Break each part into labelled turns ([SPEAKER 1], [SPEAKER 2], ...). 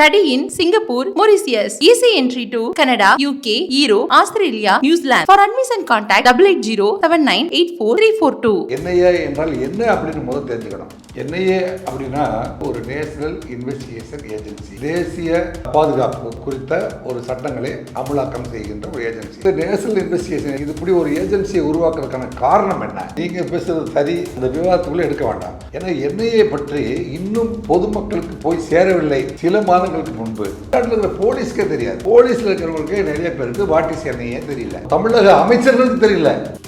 [SPEAKER 1] Study in Singapore, Mauritius. Easy entry to Canada, UK, Europe, Australia, New Zealand. For admission contact 880 7984
[SPEAKER 2] NIA என்றால் என்ன அப்படின்னு முதல் தெரிஞ்சுக்கணும். NIA அப்படின்னா ஒரு நேஷனல் இன்வெஸ்டிகேஷன் ஏஜென்சி. தேசிய பாதுகாப்பு குறித்த ஒரு சட்டங்களை அமலாக்கம் செய்கின்ற ஒரு ஏஜென்சி. இந்த நேஷனல் இன்வெஸ்டிகேஷன் இது இப்படி ஒரு ஏஜென்சியை உருவாக்குறதுக்கான காரணம் என்ன? நீங்க பேசுறது சரி இந்த விவாதத்துக்குள்ள எடுக்க வேண்டாம். ஏன்னா என்ஐஏ பற்றி இன்னும் பொதுமக்களுக்கு போய் சேரவில்லை. சில மாதங்களுக்கு முன்பு. நாட்டில் இருக்கிற போலீஸ்க்கே தெரியாது. போலீஸ்ல இருக்கிறவங்களுக்கே நிறைய பேருக்கு வாட் இஸ் என்ஐஏ தெரியல. தமிழக அமைச்சர்களுக்கு தெரியல.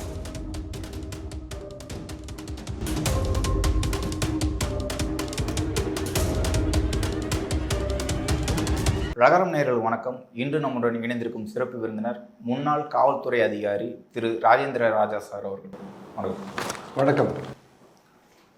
[SPEAKER 3] ரகரம் நேரல் வணக்கம். இன்று நம்முடன் இணைந்திருக்கும் சிறப்பு விருந்தினர் முன்னாள் காவல்துறை அதிகாரி திரு ராஜேந்திர ராஜா சார் அவர்கள். வணக்கம்.
[SPEAKER 2] வணக்கம்.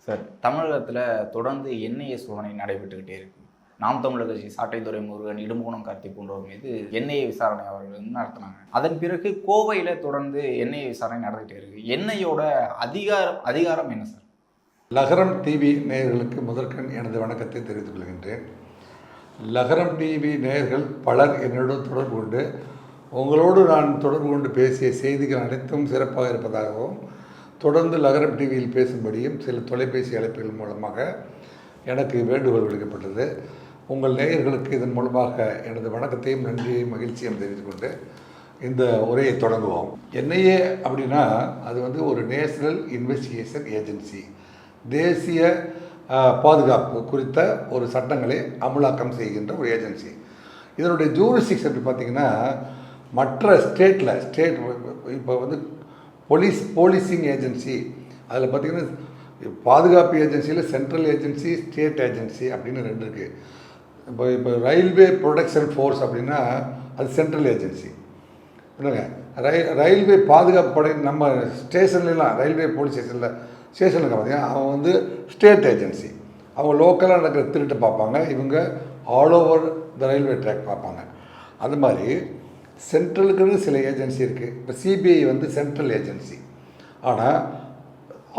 [SPEAKER 3] சார் தமிழகத்தில் தொடர்ந்து என்ஐஏ சோதனை நடைபெற்றுக்கிட்டே இருக்கு? நாம் தமிழர் கட்சி சாட்டைத்துறை முருகன் இடும்புகுணம் கார்த்தி போன்றவர் மீது என்ஐஏ விசாரணை அவர்கள் வந்து நடத்தினாங்க. அதன் பிறகு கோவையில் தொடர்ந்து என்ஐஏ விசாரணை நடந்துகிட்டே இருக்கு. என்ஐயோட அதிகாரம் அதிகாரம் என்ன சார்?
[SPEAKER 2] லகரம் டிவி நேயர்களுக்கு முதற்கண் எனது வணக்கத்தை தெரிவித்துக் கொள்கின்றேன். லகரம் டிவி நேயர்கள் பலர் என்னுடன் தொடர்பு கொண்டு உங்களோடு நான் தொடர்பு கொண்டு பேசிய செய்திகள் அனைத்தும் சிறப்பாக இருப்பதாகவும் தொடர்ந்து லகரம் டிவியில் பேசும்படியும் சில தொலைபேசி அழைப்புகள் மூலமாக எனக்கு வேண்டுகோள் விடுக்கப்பட்டது. உங்கள் நேயர்களுக்கு இதன் மூலமாக எனது வணக்கத்தையும் நன்றியையும் மகிழ்ச்சியும் தெரிந்து கொண்டு இந்த உரையை தொடங்குவோம். என்ஐஏ அப்படின்னா அது வந்து ஒரு நேஷனல் இன்வெஸ்டிகேஷன் ஏஜென்சி. தேசிய பாதுகாப்பு குறித்த ஒரு சட்டங்களை அமலாக்கம் செய்கின்ற ஒரு ஏஜென்சி. இதனுடைய ஜூரிஸ்டிக்ஸ் எப்படி பார்த்தீங்கன்னா மற்ற ஸ்டேட்டில் ஸ்டேட் இப்போ வந்து போலீஸ் போலீசிங் ஏஜென்சி. அதில் பார்த்தீங்கன்னா பாதுகாப்பு ஏஜென்சியில் சென்ட்ரல் ஏஜென்சி ஸ்டேட் ஏஜென்சி அப்படின்னு ரெண்டு இருக்குது இப்போ இப்போ ரயில்வே ப்ரொடக்ஷன் ஃபோர்ஸ் அப்படின்னா அது சென்ட்ரல் ஏஜென்சி இல்லைங்க ரயில் ரயில்வே பாதுகாப்பு படை நம்ம ஸ்டேஷன்லாம் ரயில்வே போலீஸ் ஸ்டேஷனில் ஸ்டேஷனில் பார்த்தீங்கன்னா அவன் வந்து ஸ்டேட் ஏஜென்சி அவங்க லோக்கலாக நடக்கிற திருட்டு பார்ப்பாங்க. இவங்க all over the railway track பார்ப்பாங்க. அது மாதிரி சென்ட்ரலுக்குன்னு சில ஏஜென்சி இருக்குது இப்போ சிபிஐ வந்து சென்ட்ரல் ஏஜென்சி ஆனால்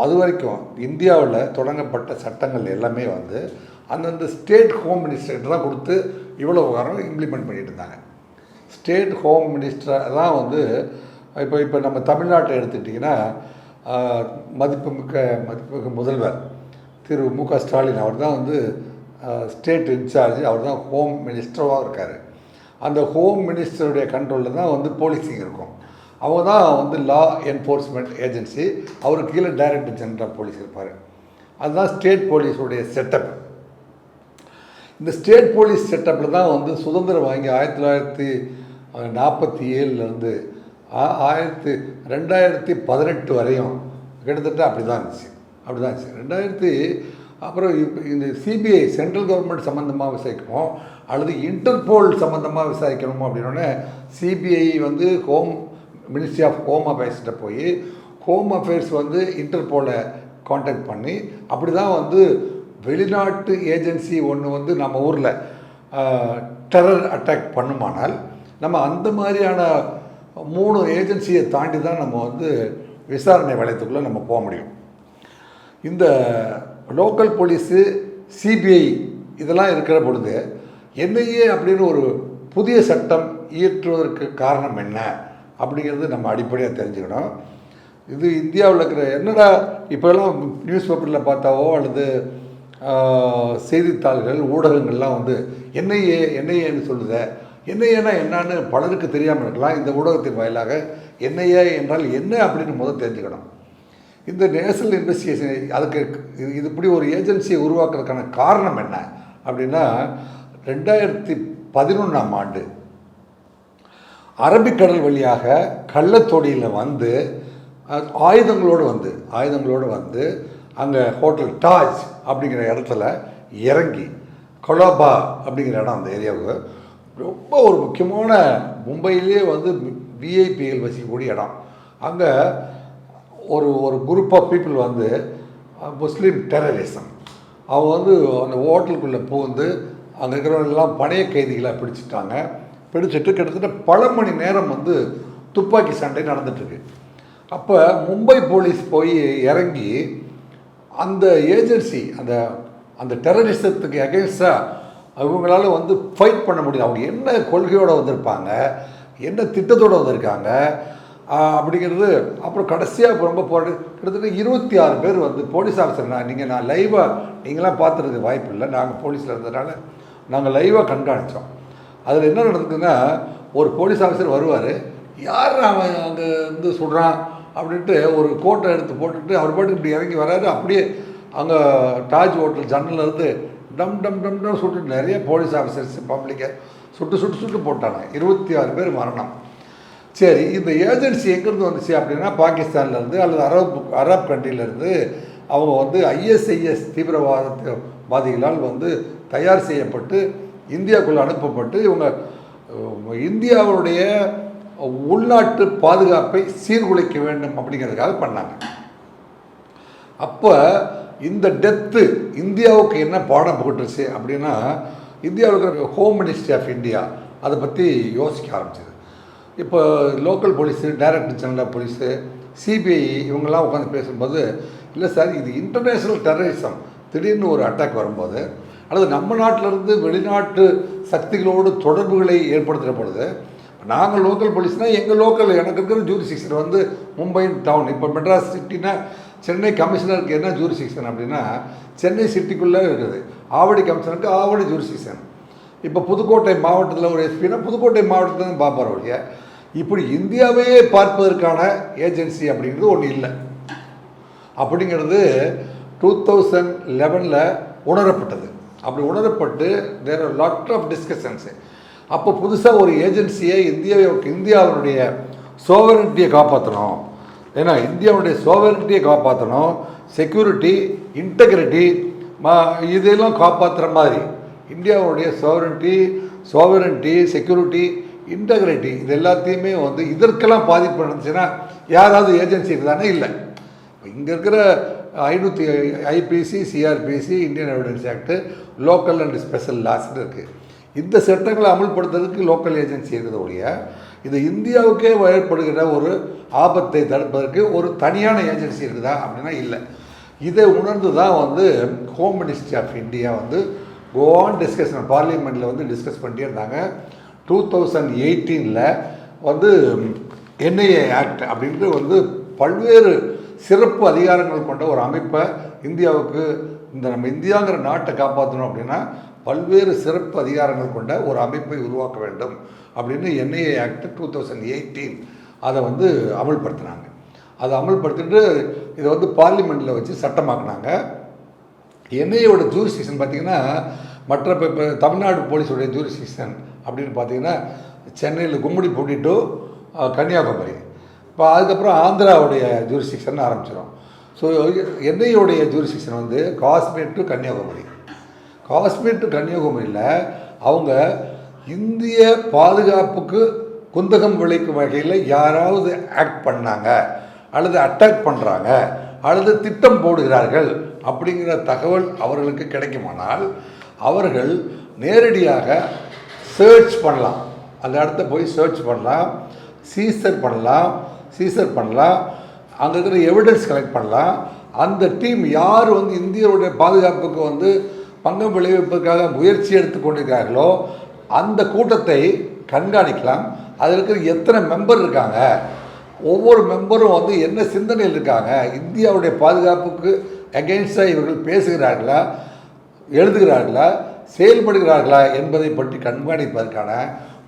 [SPEAKER 2] அது வரைக்கும் இந்தியாவில் தொடங்கப்பட்ட சட்டங்கள் எல்லாமே வந்து அந்தந்த ஸ்டேட் ஹோம் மினிஸ்டர்கிட்ட தான் கொடுத்து இவ்வளோ வாரம் இம்ப்ளிமெண்ட் பண்ணிட்டு இருந்தாங்க. ஸ்டேட் ஹோம் மினிஸ்டர் தான் வந்து இப்போ இப்போ நம்ம தமிழ்நாட்டை எடுத்துக்கிட்டிங்கன்னா மதிப்புமிக்க மதிப்புமிக்க முதல்வர் திரு மு க ஸ்டாலின் அவர் தான் வந்து ஸ்டேட் இன்சார்ஜ் அவர் தான் ஹோம் மினிஸ்டராக இருக்கார். அந்த ஹோம் மினிஸ்டருடைய கண்ட்ரோலில் தான் வந்து போலீஸிங் இருக்கும். அவங்க தான் வந்து லா என்ஃபோர்ஸ்மெண்ட் ஏஜென்சி அவருக்கு கீழே டைரக்டர் ஜெனரல் போலீஸ் இருப்பார். அதுதான் ஸ்டேட் போலீஸுடைய செட்டப் இந்த ஸ்டேட் போலீஸ் செட்டப்பில் தான் வந்து சுதந்திரம் வாங்கி ஆயிரத்தி தொள்ளாயிரத்தி நாற்பத்தி ஏழுலேருந்து ஆயிரத்தி ரெண்டாயிரத்தி பதினெட்டு வரையும் கிட்டத்தட்ட அப்படி தான் இருந்துச்சு. அப்படி தான் இருந்துச்சு. ரெண்டாயிரத்தி அப்புறம் இப்போ இந்த சிபிஐ சென்ட்ரல் கவர்மெண்ட் சம்மந்தமாக விசாரிக்கணும் அல்லது இன்டர்போல் சம்மந்தமாக விசாரிக்கணும் அப்படின்னோடனே சிபிஐ வந்து ஹோம் மினிஸ்ட்ரி ஆஃப் ஹோம் அஃபேர்ஸ்கிட்ட போய் ஹோம் அஃபேர்ஸ் வந்து இன்டர்போலை காண்டாக்ட் பண்ணி அப்படி தான் வந்து வெளிநாட்டு ஏஜென்சி ஒன்று வந்து நம்ம ஊரில் டெரர் அட்டாக் பண்ணுமானால் நம்ம அந்த மாதிரியான மூணு ஏஜென்சியை தாண்டி தான் நம்ம வந்து விசாரணை வளையத்துக்குள்ளே நம்ம போக முடியும். இந்த லோக்கல் போலீஸு சிபிஐ இதெல்லாம் இருக்கிற பொழுது என்ஐஏ அப்படின்னு ஒரு புதிய சட்டம் இயற்றுவதற்கு காரணம் என்ன அப்படிங்கிறது நம்ம அடிப்படையாக தெரிஞ்சுக்கணும். இது இந்தியாவில் இருக்கிற என்னடா இப்போல்லாம் நியூஸ் பேப்பரில் பார்த்தாவோ அல்லது செய்தித்தாள்கள் ஊடகங்கள்லாம் வந்து என்ஐஏ என்ஐஏன்னு சொல்லுத என்ஐஏனா என்னன்னு பலருக்கு தெரியாமல் இருக்கலாம். இந்த ஊடகத்தின் வாயிலாக என்ஐஏ என்றால் என்ன அப்படின்னு முதல் தெரிஞ்சுக்கணும். இந்த நேஷனல் இன்வெஸ்டிகேஷன் அதுக்கு இது இப்படி ஒரு ஏஜென்சியை உருவாக்குறதுக்கான காரணம் என்ன? அப்படின்னா ரெண்டாயிரத்தி பதினொன்றாம் ஆண்டு அரபிக்கடல் வழியாக கள்ளத்தொடியில் வந்து ஆயுதங்களோடு வந்து ஆயுதங்களோடு வந்து அங்கே ஹோட்டல் டாஜ் அப்படிங்கிற இடத்துல இறங்கி கொலோபா அப்படிங்கிற இடம் அந்த ஏரியாவுக்கு ரொம்ப ஒரு முக்கியமான மும்பையிலே வந்து விஐபிகள் வசிக்கக்கூடிய இடம். அங்கே ஒரு ஒரு குரூப் ஆஃப் பீப்புள் வந்து முஸ்லீம் டெரரிசம் அவங்க வந்து அந்த ஹோட்டலுக்குள்ளே புகுந்து அங்கே இருக்கிறவங்களெல்லாம் பணைய கைதிகளாக பிடிச்சிட்டாங்க. பிடிச்சிட்டு கிட்டத்தட்ட பல மணி நேரம் வந்து துப்பாக்கி சண்டை நடந்துட்டுருக்கு அப்போ மும்பை போலீஸ் போய் இறங்கி அந்த ஏஜென்சி அந்த அந்த டெரரிசத்துக்கு அகேன்ஸ்டாக அவங்களால வந்து ஃபைட் பண்ண முடியும் அவங்க என்ன கொள்கையோடு வந்திருப்பாங்க? என்ன திட்டத்தோடு வந்திருக்காங்க? அப்படிங்கிறது அப்புறம் கடைசியாக ரொம்ப போராடி கிட்டத்தட்ட இருபத்தி ஆறு பேர் வந்து போலீஸ் ஆஃபீஸர் நான் நீங்கள் நான் லைவாக நீங்களாம் பார்த்துருக்கு வாய்ப்பு இல்லை. நாங்கள் போலீஸில் இருந்ததுனால நாங்கள் லைவாக கண்காணித்தோம் அதில் என்ன நடந்ததுன்னா ஒரு போலீஸ் ஆஃபீஸர் வருவார். யார் அவன் அங்கே வந்து சொல்கிறான் அப்படின்ட்டு ஒரு கோட்டை எடுத்து போட்டுட்டு அவர் பாட்டுக்கு இப்படி இறங்கி வராரு. அப்படியே அங்கே தாஜ் ஹோட்டல் ஜன்னல்ல இருந்து டம் டம் டம் டம் சுட்டு நிறைய போலீஸ் ஆஃபீஸர்ஸ் பப்ளிக்கை சுட்டு சுட்டு சுட்டு போட்டாங்க. இருபத்தி ஆறு பேர் மரணம். சரி இந்த ஏஜென்சி எங்கேருந்து வந்துச்சு அப்படின்னா பாகிஸ்தான்லேருந்து அல்லது அரப் அரப் கண்ட்ரிலேருந்து அவங்க வந்து ஐஎஸ்ஐஎஸ் தீவிரவாதவாதிகளால் வந்து தயார் செய்யப்பட்டு இந்தியாவுக்குள்ளே அனுப்பப்பட்டு இவங்க இந்தியாவுடைய உள்நாட்டு பாதுகாப்பை சீர்குலைக்க வேண்டும் அப்படிங்கிறதுக்காக பண்ணாங்க. அப்போ இந்த டெத்து இந்தியாவுக்கு என்ன பாடம் போட்டுருச்சு அப்படின்னா இந்தியாவுக்கு ஹோம் மினிஸ்ட்ரி ஆஃப் இந்தியா அதை பற்றி யோசிக்க ஆரம்பிச்சது. இப்போ local police director general police CBI இவங்கெல்லாம் உட்காந்து பேசும்போது இல்லை சார் இது இன்டர்நேஷ்னல் டெரரிசம் திடீர்னு ஒரு அட்டாக் வரும்போது அல்லது நம்ம நாட்டிலேருந்து வெளிநாட்டு சக்திகளோடு தொடர்புகளை ஏற்படுத்துகிற பொழுது நாங்கள் லோக்கல் போலீஸ்னால் எங்கள் லோக்கல் எனக்கு இருக்கிற ஜூரிசிக்ஷன் வந்து மும்பை டவுன் இப்போ மெட்ராஸ் சிட்டினா சென்னை கமிஷனருக்கு என்ன ஜூரிசிக்ஷன் அப்படின்னா சென்னை சிட்டிக்குள்ளே இருக்குது. ஆவடி கமிஷனருக்கு ஆவடி ஜூரிசிக்ஷன் இப்போ புதுக்கோட்டை மாவட்டத்தில் ஒரு எஸ்பினா புதுக்கோட்டை மாவட்டத்தில் தான் பார்ப்பார் ஒழிய இப்படி இந்தியாவையே பார்ப்பதற்கான ஏஜென்சி அப்படிங்கிறது ஒன்று இல்லை. அப்படிங்கிறது டூ தௌசண்ட் லெவனில் உணரப்பட்டது. அப்படி உணரப்பட்டு there are lot of discussions அப்போ புதுசாக ஒரு ஏஜென்சியை இந்திய இந்தியாவினுடைய சோவரனிட்டியை காப்பாற்றணும் ஏன்னா இந்தியாவுடைய சோவரனிட்டியை காப்பாற்றணும் செக்யூரிட்டி இன்டெகிரிட்டி மா இதெல்லாம் காப்பாற்றுற மாதிரி. இந்தியாவுடைய சோவரனிட்டி சோவரனிட்டி செக்யூரிட்டி இன்டெகிரிட்டி இது எல்லாத்தையுமே வந்து இதற்கெல்லாம் பாதிப்பு நடந்துச்சுன்னா யாராவது ஏஜென்சி இருந்தானே இல்லை. இங்கே இருக்கிற ஐநூற்றி IPC CrPC Indian evidence act local and special லாஸ்ன்னு இருக்குது இந்த சட்டங்களை அமல்படுத்துறதுக்கு லோக்கல் ஏஜென்சி இருக்குது ஒழிய இது இந்தியாவுக்கே ஏற்படுகிற ஒரு ஆபத்தை தடுப்பதற்கு ஒரு தனியான ஏஜென்சி இருக்குதா அப்படின்னா இல்லை. இதை உணர்ந்து தான் வந்து ஹோம் மினிஸ்ட்ரி ஆஃப் இந்தியா வந்து கோவான் டிஸ்கஷன் பார்லிமெண்ட்டில் வந்து டிஸ்கஸ் பண்ணிட்டே இருந்தாங்க டூ தௌசண்ட் எயிட்டீனில் வந்து என்ஐஏ ஆக்ட் அப்படின்ட்டு வந்து பல்வேறு சிறப்பு அதிகாரங்கள் கொண்ட ஒரு அமைப்பை இந்தியாவுக்கு இந்த நம்ம இந்தியாங்கிற நாட்டை காப்பாற்றணும் அப்படின்னா பல்வேறு சிறப்பு அதிகாரங்கள் கொண்ட ஒரு அமைப்பை உருவாக்க வேண்டும் அப்படின்னு NIA act two thousand eighteen அதை வந்து அமல்படுத்தினாங்க. அதை அமல்படுத்திட்டு இதை வந்து பார்லிமெண்ட்டில் வச்சு சட்டமாக்குனாங்க. என்ஐயோட ஜூரிஸ்டிக்ஷன் பார்த்திங்கன்னா மற்ற இப்போ இப்போ தமிழ்நாடு போலீஸுடைய ஜூரிஸ்டிக்ஷன் அப்படின்னு பார்த்தீங்கன்னா சென்னையில் கும்மிடி டு கன்னியாகுமரி. இப்போ அதுக்கப்புறம் ஆந்திராவுடைய ஜூரிஸ்டிக்ஷன் ஆரம்பிச்சிடும் ஸோ என்ஐயோடைய ஜூரிஸ்டிக்ஷன் வந்து காஷ்மீர் டு கன்னியாகுமரி. காஷ்மீர் டு கன்னியாகுமரியில் அவங்க இந்திய பாதுகாப்புக்கு குந்தகம் விளைக்கும் வகையில் யாராவது ஆக்ட் பண்ணாங்க அல்லது அட்டாக் பண்ணுறாங்க அல்லது திட்டம் போடுகிறார்கள் அப்படிங்கிற தகவல் அவர்களுக்கு கிடைக்குமானால் அவர்கள் நேரடியாக சர்ச் பண்ணலாம். அந்த இடத்த போய் சர்ச் பண்ணலாம் சீசர் பண்ணலாம் சீசர் பண்ணலாம் அங்கே இருக்கிற எவிடன்ஸ் கலெக்ட் பண்ணலாம். அந்த டீம் யார் வந்து இந்தியருடைய பாதுகாப்புக்கு வந்து பங்கம் விளைவிப்பதற்காக முயற்சி எடுத்து கொண்டிருக்கிறார்களோ அந்த கூட்டத்தை கண்காணிக்கலாம். அதில் இருக்கிற எத்தனை மெம்பர் இருக்காங்க? ஒவ்வொரு மெம்பரும் வந்து என்ன சிந்தனையில் இருக்காங்க? இந்தியாவுடைய பாதுகாப்புக்கு அகெயின்ஸ்டாக இவர்கள் பேசுகிறார்களா? எழுதுகிறார்களா? செயல்படுகிறார்களா? என்பதை பற்றி கண்காணிப்பதற்கான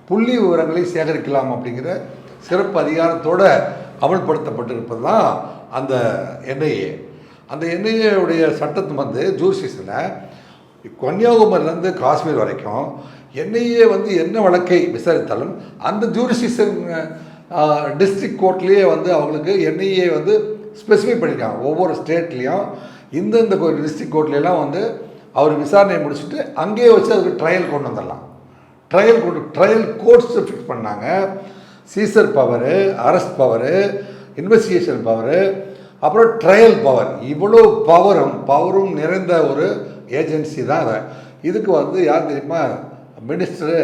[SPEAKER 2] புள்ளி விவரங்களை சேகரிக்கலாம் அப்படிங்கிற சிறப்பு அதிகாரத்தோடு அமல்படுத்தப்பட்டிருப்பது தான் அந்த என்ஐஏ. அந்த என்ஐஏவுடைய சட்டத்தை வந்து ஜூசிஸில் கன்னியாகுமரியிலேருந்து காஷ்மீர் வரைக்கும் என்னையே வந்து என்ன வழக்கை விசாரித்தாலும் அந்த ஜூரிஸ்டிஷன் டிஸ்ட்ரிக்ட் கோர்ட்லேயே வந்து அவங்களுக்கு என்ஐஏ வந்து ஸ்பெசிஃபை பண்ணியிருக்காங்க ஒவ்வொரு ஸ்டேட்லேயும் இந்தந்த டிஸ்ட்ரிக்ட் கோர்ட்லாம் வந்து அவர் விசாரணையை முடிச்சுட்டு அங்கேயே வச்சு அதுக்கு ட்ரையல் கொண்டு வந்துடலாம். ட்ரையல் கொண்டு ட்ரையல் கோர்ட்ஸ் ஃபிக்ஸ் பண்ணாங்க. Seizure power arrest power investigation power அப்புறம் ட்ரையல் பவர் இவ்வளோ பவரும் பவரும் நிறைந்த ஒரு ஏஜென்சி தான் அதை இதுக்கு வந்து யார் தெரியுமா? Minister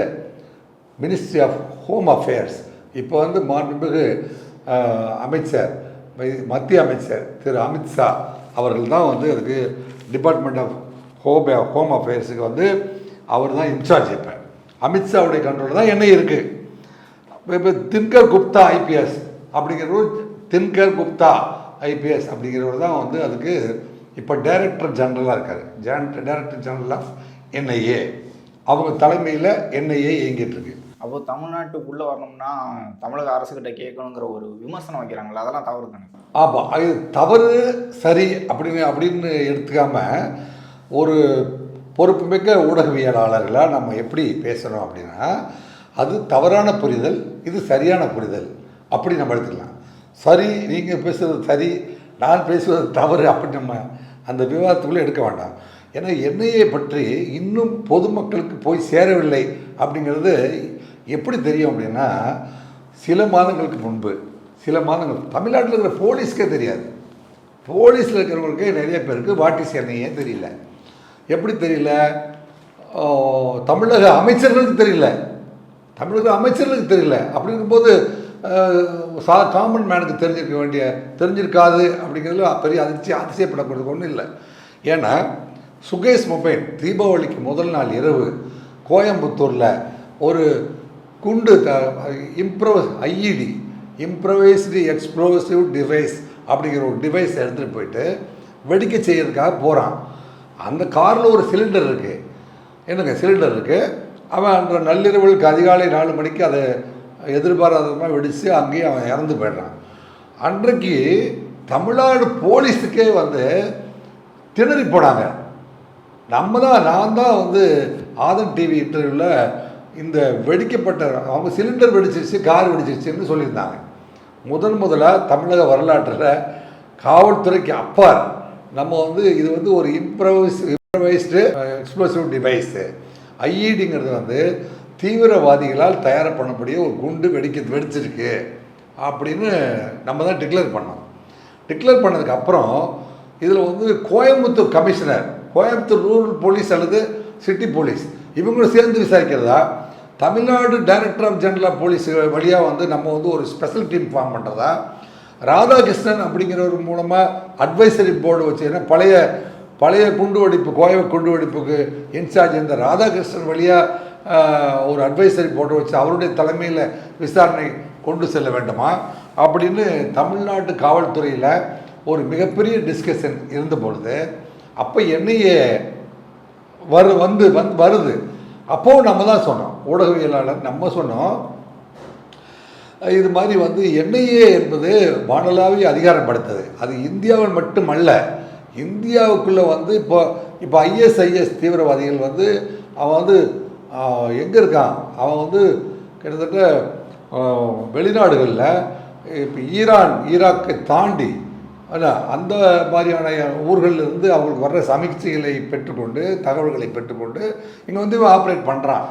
[SPEAKER 2] ministry of home affairs இப்போ வந்து மாண்புமிகு அமைச்சர் மத்திய அமைச்சர் திரு அமித்ஷா அவர்கள் தான் வந்து அதுக்கு டிபார்ட்மெண்ட் ஆஃப் ஹோம் ஹோம் அஃபேர்ஸுக்கு வந்து அவர் தான் இன்சார்ஜ் இப்போ. அமித்ஷாவுடைய கண்ட்ரோல் தான் என்ன இருக்குது இப்போ தின்கர் குப்தா ஐபிஎஸ் அப்படிங்கிறவர் தின்கர் குப்தா ஐபிஎஸ் அப்படிங்கிறவர் தான் வந்து அதுக்கு இப்போ டைரக்டர் ஜெனரலாக இருக்கார். Gen director general of NIA அவங்க தலைமையில் என்ஐஏ இயங்கிட்டு இருக்கு.
[SPEAKER 3] அப்போ தமிழ்நாட்டுக்குள்ள வரணும்னா தமிழக அரசுகிட்ட கேட்கணுங்கிற ஒரு விமர்சனம் வைக்கிறாங்களா அதெல்லாம் தவறு தானே?
[SPEAKER 2] ஆமாம் அது தவறு சரி அப்படின்னு அப்படின்னு எடுத்துக்காம ஒரு பொறுப்புமிக்க ஊடகவியலாளர்களாக நம்ம எப்படி பேசுகிறோம் அப்படின்னா அது தவறான புரிதல் இது சரியான புரிதல். அப்படி நம்ம எடுத்துக்கலாம். சரி நீங்கள் பேசுகிறது சரி நான் பேசுவது தவறு அப்படி நம்ம அந்த விவாதத்துக்குள்ளே எடுக்க வேண்டாம். ஏன்னா என்னையை பற்றி இன்னும் பொதுமக்களுக்கு போய் சேரவில்லை அப்படிங்கிறது எப்படி தெரியும் அப்படின்னா சில மாதங்களுக்கு முன்பு சில மாதங்கள் தமிழ்நாட்டில் இருக்கிற போலீஸ்க்கே தெரியாது. போலீஸில் இருக்கிறவங்களுக்கே நிறைய பேருக்கு வாட்டி சேனையே தெரியல. எப்படி தெரியல? தமிழக அமைச்சர்களுக்கு தெரியல. தமிழக அமைச்சர்களுக்கு தெரியல. அப்படிங்கும்போது இருக்கும்போது சா காமன் மேனுக்கு தெரிஞ்சிருக்க வேண்டிய தெரிஞ்சிருக்காது அப்படிங்கிறதுல பெரிய அதிர்ச்சி அதிசயப்படக்கூடியது ஒன்றும் இல்லை. ஏன்னா சுகேஷ் மொபைல் தீபாவளிக்கு முதல் நாள் இரவு கோயம்புத்தூரில் ஒரு குண்டு impro IED improvised explosive device அப்படிங்கிற ஒரு டிவைஸ் எடுத்துகிட்டு போயிட்டு வெடிக்க செய்கிறதுக்காக போகிறான் அந்த காரில் ஒரு சிலிண்டர் இருக்குது என்னங்க சிலிண்டர் இருக்குது அவன் அந்த நள்ளிரவுக்கு அதிகாலை நாலு மணிக்கு அதை எதிர்பாராதமாக வெடித்து அங்கேயும் அவன் இறந்து போயிடுறான். அன்றைக்கு தமிழ்நாடு போலீஸுக்கே வந்து திணறி போனாங்க. நம்ம தான் நான் தான் வந்து ஆதன் டிவி இன்டர்வியூவில் இந்த வெடிக்கப்பட்ட அவங்க சிலிண்டர் வெடிச்சிருச்சு கார் வெடிச்சிருச்சுன்னு சொல்லியிருந்தாங்க. முதன் முதலாக தமிழக வரலாற்றில் காவல்துறைக்கு அப்பால் நம்ம வந்து இது வந்து ஒரு இம்ப்ரவைஸ் இம்ப்ரவைஸ்டு எக்ஸ்ப்ளோசிவ் டிவைஸு ஐஇடிங்கிறது வந்து தீவிரவாதிகளால் தயார் பண்ணக்கூடிய ஒரு குண்டு வெடிக்க வெடிச்சிருக்கு அப்படின்னு நம்ம தான் டிக்ளேர் பண்ணோம். டிக்ளேர் பண்ணதுக்கு அப்புறம் இதில் வந்து Coimbatore commissioner Coimbatore rural police அல்லது சிட்டி போலீஸ் இவங்களும் சேர்ந்து விசாரிக்கிறதா? Tamil Nadu director of general of police வழியாக வந்து நம்ம வந்து ஒரு ஸ்பெஷல் டீம் ஃபார்ம் பண்ணுறதா ராதாகிருஷ்ணன் அப்படிங்கிறவர் மூலமாக அட்வைசரி போர்டு வச்சு ஏன்னா பழைய பழைய குண்டு வெடிப்பு கோய குண்டு வெடிப்புக்கு இன்சார்ஜ் இந்த ராதாகிருஷ்ணன் வழியாக ஒரு அட்வைசரி போட்டு வச்சு அவருடைய தலைமையில் விசாரணை கொண்டு செல்ல வேண்டுமா? அப்படின்னு தமிழ்நாட்டு காவல்துறையில் ஒரு மிகப்பெரிய டிஸ்கஷன் இருந்த பொழுது அப்போ என்னையே வரு வந்து வந் வருது. அப்போ நம்ம தான் சொன்னோம் ஊடகவியலாளர் நம்ம சொன்னோம் இது மாதிரி வந்து என்ஐஏ என்பது வானலாவிய அதிகாரம் படுத்தது அது இந்தியாவில் மட்டுமல்ல இந்தியாவுக்குள்ளே வந்து இப்போ இப்போ ஐஎஸ்ஐஎஸ் தீவிரவாதிகள் வந்து அவன் வந்து எங்கே இருக்கான்? அவன் வந்து கிட்டத்தட்ட வெளிநாடுகளில் இப்போ ஈரான் ஈராக்கை தாண்டி இல்லை அந்த மாதிரியான ஊர்களில் இருந்து அவங்களுக்கு வர்ற சமீட்சைகளை பெற்றுக்கொண்டு தகவல்களை பெற்றுக்கொண்டு இங்கே வந்து இவன் ஆப்ரேட் பண்ணுறான்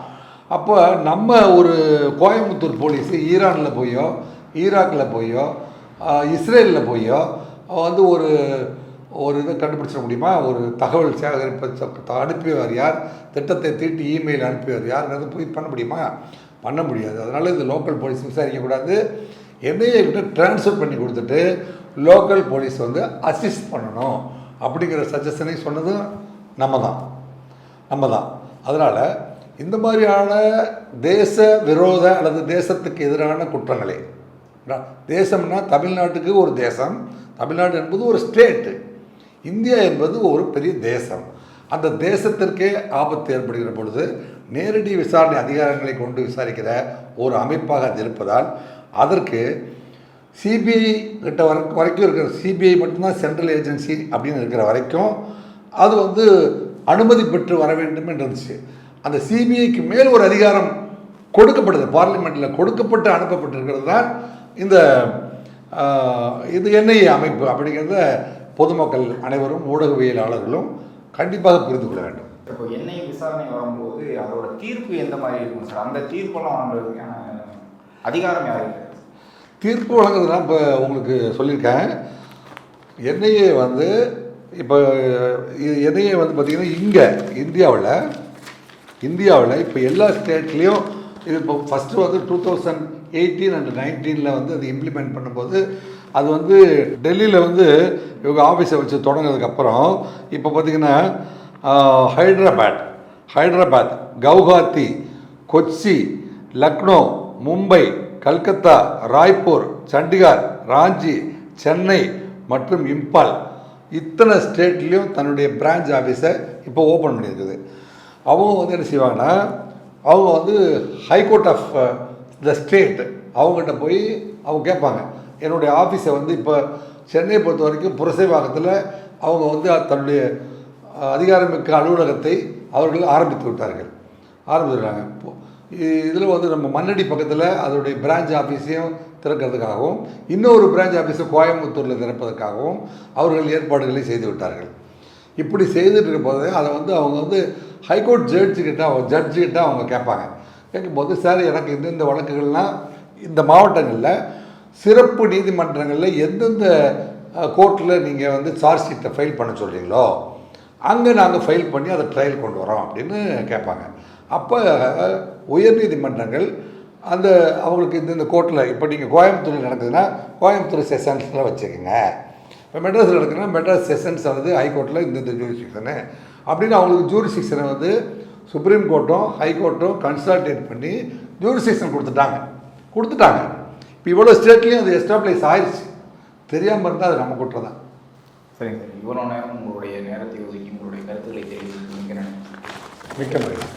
[SPEAKER 2] அப்போ நம்ம ஒரு கோயம்புத்தூர் போலீஸ் ஈரானில் போயோ ஈராக்கில் போயோ இஸ்ரேலில் போயோ அவன் வந்து ஒரு ஒரு இதை கண்டுபிடிச்சிட முடியுமா? ஒரு தகவல் சேகரிப்பை அனுப்பியவர் யார்? திட்டத்தை தீட்டி இமெயில் அனுப்பியவர் யாருங்கிறது போய் பண்ண முடியுமா? பண்ண முடியாது. அதனால் இது லோக்கல் போலீஸ் விசாரிக்கக்கூடாது என்ஐஏ கிட்ட ட்ரான்ஸ்ஃபர் பண்ணி கொடுத்துட்டு லோக்கல் போலீஸ் வந்து அசிஸ்ட் பண்ணணும் அப்படிங்கிற சஜஷனை சொன்னதும் நம்ம தான் நம்ம தான் அதனால் இந்த மாதிரியான தேச விரோத அல்லது தேசத்துக்கு எதிரான குற்றங்களே தேசம்னா தமிழ்நாட்டுக்கு ஒரு தேசம் தமிழ்நாடு என்பது ஒரு ஸ்டேட்டு இந்தியா என்பது ஒரு பெரிய தேசம். அந்த தேசத்திற்கே ஆபத்து ஏற்படுகிற பொழுது நேரடி விசாரணை அதிகாரங்களை கொண்டு விசாரிக்கிற ஒரு அமைப்பாக அது இருப்பதால் அதற்கு சிபிஐ கிட்ட வர வரைக்கும் இருக்கிற சிபிஐ மட்டும்தான் சென்ட்ரல் ஏஜென்சி அப்படின்னு இருக்கிற வரைக்கும் அது வந்து அனுமதி பெற்று வர வேண்டும் என்று இருந்துச்சு. அந்த சிபிஐக்கு மேல் ஒரு அதிகாரம் கொடுக்கப்படுது. பார்லிமெண்ட்டில் கொடுக்கப்பட்டு அனுப்பப்பட்டிருக்கிறது தான் இந்த இது என்ஐஏ அமைப்பு அப்படிங்கிறத பொதுமக்கள் அனைவரும் ஊடகவியலாளர்களும் கண்டிப்பாக புரிந்து கொள்ள வேண்டும்.
[SPEAKER 3] இப்போ எண்ணெய் விசாரணை வரும்போது அதோட தீர்ப்பு எந்த மாதிரி இருக்கும் சார்? அந்த தீர்ப்பெல்லாம் வாங்குறதுக்கான அதிகாரம் யாருக்கு
[SPEAKER 2] தீர்ப்பு வழங்குறதுனா இப்போ உங்களுக்கு சொல்லியிருக்கேன். என்ஐஏ வந்து இப்போ என்ஐஏ வந்து பார்த்திங்கன்னா இங்கே இந்தியாவில் இந்தியாவில் இப்போ எல்லா ஸ்டேட்லேயும் இது இப்போ ஃபஸ்ட்டு வந்து டூ தௌசண்ட் எயிட்டீன் அண்ட் நைன்டீனில் வந்து அது இம்ப்ளிமெண்ட் பண்ணும்போது அது வந்து டெல்லியில் வந்து இவங்க ஆஃபீஸை வச்சு தொடங்கினதுக்கப்புறம் இப்போ பார்த்திங்கன்னா ஹைதராபாத் ஹைதராபாத் கவுஹாத்தி கொச்சி லக்னோ மும்பை கல்கத்தா ராய்ப்பூர் சண்டிகார் ராஞ்சி சென்னை மற்றும் இம்பால். இத்தனை ஸ்டேட்லேயும் தன்னுடைய பிரான்ச் ஆஃபீஸை இப்போ ஓப்பன் பண்ணியிருக்குது. அவங்க வந்து என்ன செய்வாங்கன்னா அவங்க வந்து ஹைகோர்ட் ஆஃப் த ஸ்டேட் அவங்ககிட்ட போய் அவங்க கேட்பாங்க என்னுடைய ஆஃபீஸை வந்து இப்போ சென்னையை பொறுத்த வரைக்கும் புரசைவாகத்தில் அவங்க வந்து தன்னுடைய அதிகாரமிக்க அலுவலகத்தை அவர்கள் ஆரம்பித்து விட்டார்கள். ஆரம்பிச்சிருக்காங்க இதில் வந்து நம்ம மண்ணடி பக்கத்தில் அதனுடைய பிரான்ச் ஆஃபீஸையும் திறக்கிறதுக்காகவும் இன்னொரு பிரான்ச் ஆஃபீஸை கோயம்புத்தூரில் திறப்பதற்காகவும் அவர்கள் ஏற்பாடுகளை செய்து விட்டார்கள். இப்படி செய்துட்டு இருக்கும்போது அதை வந்து அவங்க வந்து ஹைகோர்ட் ஜட்ஜுக்கிட்ட அவங்க ஜட்ஜுக்கிட்ட அவங்க கேட்பாங்க. கேட்கும்போது சார் எனக்கு இந்தந்த வழக்குகள்லாம் இந்த மாவட்டங்களில் சிறப்பு நீதிமன்றங்களில் எந்தெந்த கோர்ட்டில் நீங்கள் வந்து சார்ஜ் ஷீட்டை ஃபைல் பண்ண சொல்கிறீங்களோ அங்கே நாங்கள் ஃபைல் பண்ணி அதை ட்ரையல் கொண்டு வரோம் அப்படின்னு கேட்பாங்க. அப்போ உயர்நீதிமன்றங்கள் அந்த அவங்களுக்கு இந்த இந்த கோர்ட்டில் இப்போ நீங்கள் கோயம்புத்தூரில் நடக்குதுன்னா கோயம்புத்தூர் செஷன்ஸில் வச்சுக்கோங்க. இப்போ மெட்ராஸில் நடக்குதுன்னா மெட்ராஸ் செஷன்ஸ் வந்து ஹைகோர்ட்டில் இந்தந்த இந்த ஜூரிஸ்டிக்ஷனு அப்படின்னு அவங்களுக்கு ஜூரிஸ்டிக்ஷனை வந்து சுப்ரீம் கோர்ட்டும் ஹைகோர்ட்டும் கன்சல்டேட் பண்ணி ஜூரிஸ்டிக்ஷன் கொடுத்துட்டாங்க. கொடுத்துட்டாங்க. இப்போ இவ்வளோ ஸ்டேட்லேயும் அது எஸ்டாப்ளிஷ் ஆயிடுச்சு தெரியாமல் இருந்தால் அது நம்ம குற்றம் தான்.
[SPEAKER 3] சரிங்க சார். இவ்வளோ நேரம் உங்களுடைய நேரத்தை ஒதுக்கி உங்களுடைய கருத்துக்களை தெரிவித்து மிக்க நன்றி.
[SPEAKER 2] மிக்க மகிழ்ச்சி